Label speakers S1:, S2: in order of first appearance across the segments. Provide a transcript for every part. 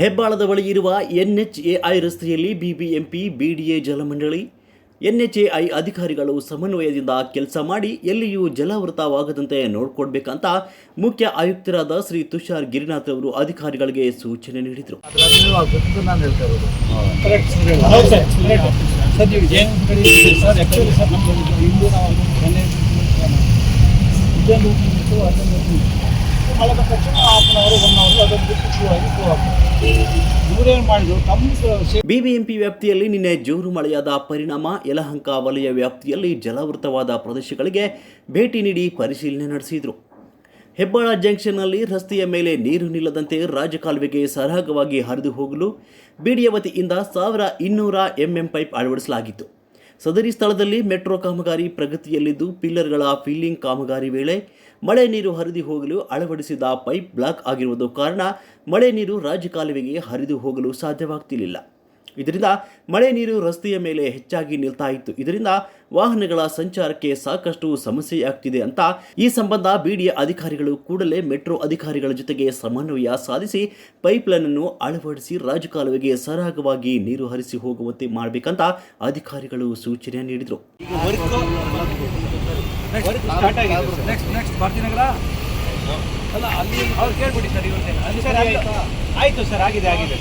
S1: ಹೆಬ್ಬಾಳದ ಬಳಿ ಇರುವ ಎನ್ಎಚ್ಎಐ ರಸ್ತೆಯಲ್ಲಿ ಬಿಬಿಎಂಪಿ, ಬಿಡಿಎ ಜಲಮಂಡಳಿ ಎನ್ಎಚ್ಎಐ ಅಧಿಕಾರಿಗಳು ಸಮನ್ವಯದಿಂದ ಕೆಲಸ ಮಾಡಿ ಎಲ್ಲಿಯೂ ಜಲಾವೃತವಾಗದಂತೆ ನೋಡ್ಕೊಡ್ಬೇಕಂತ ಮುಖ್ಯ ಆಯುಕ್ತರಾದ ಶ್ರೀ ತುಷಾರ್ ಗಿರಿನಾಥ್ ಅವರು ಅಧಿಕಾರಿಗಳಿಗೆ ಸೂಚನೆ ನೀಡಿದರು.
S2: ಸರ್ ಹೌದು ಸರ್ ಕರೆಕ್ಟ್ ಸರ್ ನೀವು ಏನು ಹೇಳಿದ್ರಿ ಸರ್ ಆ್ಯಕ್ಚುಲಿ ಸರ್ ನಮ್ಮದು ಇಂದು ನಾವು ಮೊನ್ನೆ ಇದನ್ನು ಬಿಟ್ಟು ಅದನ್ನು ಮಳೆ ಬಂದ ತಕ್ಷಣ ಹಾಫ್ ಒನ್ ಅವರು ಶುರು
S1: ಬಿಬಿಎಂಪಿ ವ್ಯಾಪ್ತಿಯಲ್ಲಿ ನಿನ್ನೆ ಜೋರು ಮಳೆಯಾದ ಪರಿಣಾಮ, ಯಲಹಂಕ ವಲಯ ವ್ಯಾಪ್ತಿಯಲ್ಲಿ ಜಲಾವೃತವಾದ ಪ್ರದೇಶಗಳಿಗೆ ಭೇಟಿ ನೀಡಿ ಪರಿಶೀಲನೆ ನಡೆಸಿದರು. ಹೆಬ್ಬಾಳ ಜಂಕ್ಷನ್ನಲ್ಲಿ ರಸ್ತೆಯ ಮೇಲೆ ನೀರು ನಿಲ್ಲದಂತೆ ರಾಜಕಾಲುವೆಗೆ ಸರಾಗವಾಗಿ ಹರಿದು ಹೋಗಲು ಬಿಡಿಯ ವತಿಯಿಂದ ಸಾವಿರ ಇನ್ನೂರ ಎಂಎಂ ಪೈಪ್ ಅಳವಡಿಸಲಾಗಿತ್ತು. ಸದರಿ ಸ್ಥಳದಲ್ಲಿ ಮೆಟ್ರೋ ಕಾಮಗಾರಿ ಪ್ರಗತಿಯಲ್ಲಿದ್ದು, ಪಿಲ್ಲರ್ಗಳ ಫಿಲ್ಲಿಂಗ್ ಕಾಮಗಾರಿ ವೇಳೆ ಮಳೆ ನೀರು ಹರಿದು ಹೋಗಲು ಅಳವಡಿಸಿದ ಪೈಪ್ ಬ್ಲಾಕ್ ಆಗಿರುವುದು ಕಾರಣ ಮಳೆ ನೀರು ರಾಜಕಾಲುವೆಗೆ ಹರಿದು ಹೋಗಲು ಸಾಧ್ಯವಾಗ್ತಿರಲಿಲ್ಲ ಇದರಿಂದ ಮಳೆ ನೀರು ರಸ್ತೆಯ ಮೇಲೆ ಹೆಚ್ಚಾಗಿ ನಿಲ್ತಾ ಇತ್ತು. ಇದರಿಂದ ವಾಹನಗಳ ಸಂಚಾರಕ್ಕೆ ಸಾಕಷ್ಟು ಸಮಸ್ಯೆಯಾಗ್ತಿದೆ ಅಂತ ಈ ಸಂಬಂಧ ಬಿಡಿಎ ಅಧಿಕಾರಿಗಳು ಕೂಡಲೇ ಮೆಟ್ರೋ ಅಧಿಕಾರಿಗಳ ಜೊತೆಗೆ ಸಮನ್ವಯ ಸಾಧಿಸಿ ಪೈಪ್ಲೈನ್ ಅನ್ನು ಅಳವಡಿಸಿ ರಾಜಕಾಲುವೆಗೆ ಸರಾಗವಾಗಿ ನೀರು ಹರಿಸಿ ಹೋಗುವಂತೆ ಮಾಡಬೇಕಂತ ಅಧಿಕಾರಿಗಳು ಸೂಚನೆ ನೀಡಿದರು.
S2: ಅಲ್ಲ ಅಲ್ಲಿ ಅವ್ರು ಕೇಳ್ಬಿಡಿ ಸರ್ ಇವತ್ತೇನು ಅಲ್ಲಿ ಸರ್ ಆಯಿತು? ಸರ್ ಆಗಿದೆ ಆಗಿದೆ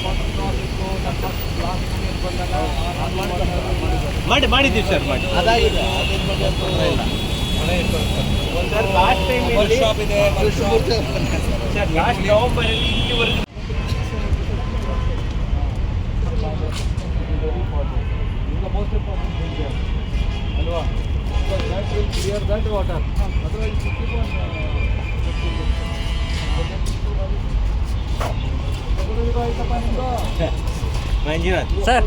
S2: ಮಾಡಿ ಮಾಡಿದ್ದೀವಿ ಸರ್ ಮಾಡಿ.
S3: ಅದಾಗಿದೆ.
S2: ಸರ್ ಲಾಸ್ಟ್ ಟೈಮ್
S3: ಶಾಪ್ ಇದೆ
S2: ಸರ್ ಲಾಸ್ಟ್ ನವಂಬರಲ್ಲಿ ಇಲ್ಲಿವರೆಗೂ ಅಲ್ವಾ? Clear that water Manjunath sir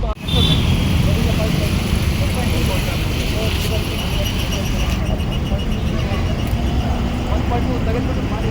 S2: ತೆಗೆದ್ಬಿಟ್ಟು ಮಾಡಿ